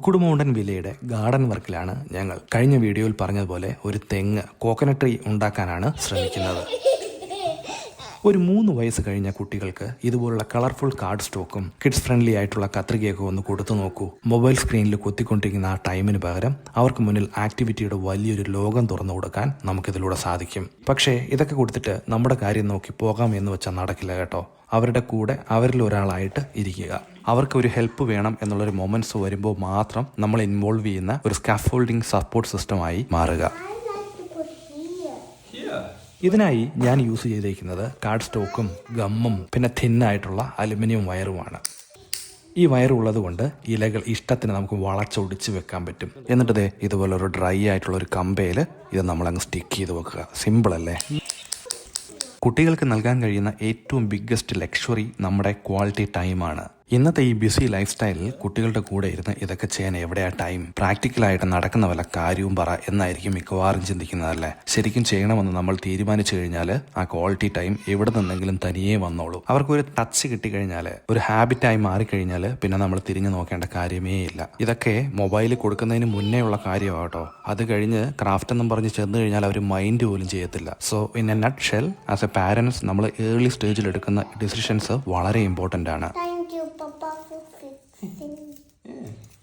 കുക്കുടുമൗണ്ടൻ വില്ലയുടെ garden വർക്കിലാണ് ഞങ്ങൾ കഴിഞ്ഞ വീഡിയോയിൽ പറഞ്ഞതുപോലെ ഒരു തെങ്ങ് കോക്കനട്ട് ട്രീ ഉണ്ടാക്കാനാണ് ശ്രമിക്കുന്നത്. ഒരു മൂന്ന് വയസ്സ് കഴിഞ്ഞ കുട്ടികൾക്ക് ഇതുപോലുള്ള കളർഫുൾ കാർഡ് സ്റ്റോക്കും കിഡ്സ് ഫ്രണ്ട്ലി ആയിട്ടുള്ള കത്രികയൊക്കെ ഒന്ന് കൊടുത്തു നോക്കൂ. മൊബൈൽ സ്ക്രീനിൽ കൊത്തിക്കൊണ്ടിരിക്കുന്ന ആ ടൈമിന് പകരം അവർക്ക് മുന്നിൽ ആക്ടിവിറ്റിയുടെ വലിയൊരു ലോകം തുറന്നു കൊടുക്കാൻ നമുക്കിതിലൂടെ സാധിക്കും. പക്ഷേ ഇതൊക്കെ കൊടുത്തിട്ട് നമ്മുടെ കാര്യം നോക്കി പോകാം എന്ന് വെച്ചാൽ നടക്കില്ല കേട്ടോ. അവരുടെ കൂടെ അവരിൽ ഒരാളായിട്ട് ഇരിക്കുക. അവർക്ക് ഒരു ഹെൽപ്പ് വേണം എന്നുള്ളൊരു മൊമെന്റ്സ് വരുമ്പോൾ മാത്രം നമ്മൾ ഇൻവോൾവ് ചെയ്യുന്ന ഒരു സ്കാഫോൾഡിംഗ് സപ്പോർട്ട് സിസ്റ്റമായി മാറുക. ഇതിനായി ഞാൻ യൂസ് ചെയ്തിരിക്കുന്നത് കാർഡ് സ്റ്റോക്കും ഗമ്മും പിന്നെ തിന്നായിട്ടുള്ള അലുമിനിയം വയറുമാണ് ഈ വയറുള്ളത് കൊണ്ട് ഇലകൾ ഇഷ്ടത്തിന് നമുക്ക് വളച്ചൊടിച്ച് വെക്കാൻ പറ്റും. എന്നിട്ട് ദേ ഇതുപോലെ ഒരു ഡ്രൈ ആയിട്ടുള്ള ഒരു കമ്പയിൽ ഇത് നമ്മളങ്ങ് സ്റ്റിക്ക് ചെയ്ത് വെക്കുക. സിമ്പിൾ അല്ലേ? കുട്ടികൾക്ക് നൽകാൻ കഴിയുന്ന ഏറ്റവും ബിഗ്ഗസ്റ്റ് ലക്ഷറി നമ്മുടെ ക്വാളിറ്റി ടൈമാണ് ഇന്നത്തെ ഈ ബിസി ലൈഫ് സ്റ്റൈലിൽ കുട്ടികളുടെ കൂടെ ഇരുന്ന് ഇതൊക്കെ ചെയ്യാൻ എവിടെയാ ടൈം പ്രാക്ടിക്കലായിട്ട് നടക്കുന്ന വല്ല കാര്യവും പറ എന്നായിരിക്കും മിക്കവാറും ചിന്തിക്കുന്നതല്ലേ? ശരിക്കും ചെയ്യണമെന്ന് നമ്മൾ തീരുമാനിച്ചു കഴിഞ്ഞാൽ ആ ക്വാളിറ്റി ടൈം എവിടെ നിന്നെങ്കിലും തനിയേ വന്നോളൂ. അവർക്കൊരു ടച്ച് കിട്ടിക്കഴിഞ്ഞാൽ ഒരു ഹാബിറ്റായി മാറിക്കഴിഞ്ഞാൽ പിന്നെ നമ്മൾ തിരിഞ്ഞു നോക്കേണ്ട കാര്യമേ ഇല്ല. ഇതൊക്കെ മൊബൈലിൽ കൊടുക്കുന്നതിന് മുന്നേ ഉള്ള കാര്യമാട്ടോ. അത് കഴിഞ്ഞ് ക്രാഫ്റ്റ് എന്നും പറഞ്ഞ് ചെന്ന് കഴിഞ്ഞാൽ അവർ മൈൻഡ് പോലും ചെയ്യത്തില്ല. So in a nutshell as a parents നമ്മൾ ഏർലി സ്റ്റേജിൽ എടുക്കുന്ന ഡിസിഷൻസ് വളരെ ഇമ്പോർട്ടന്റ് ആണ്. Yeah.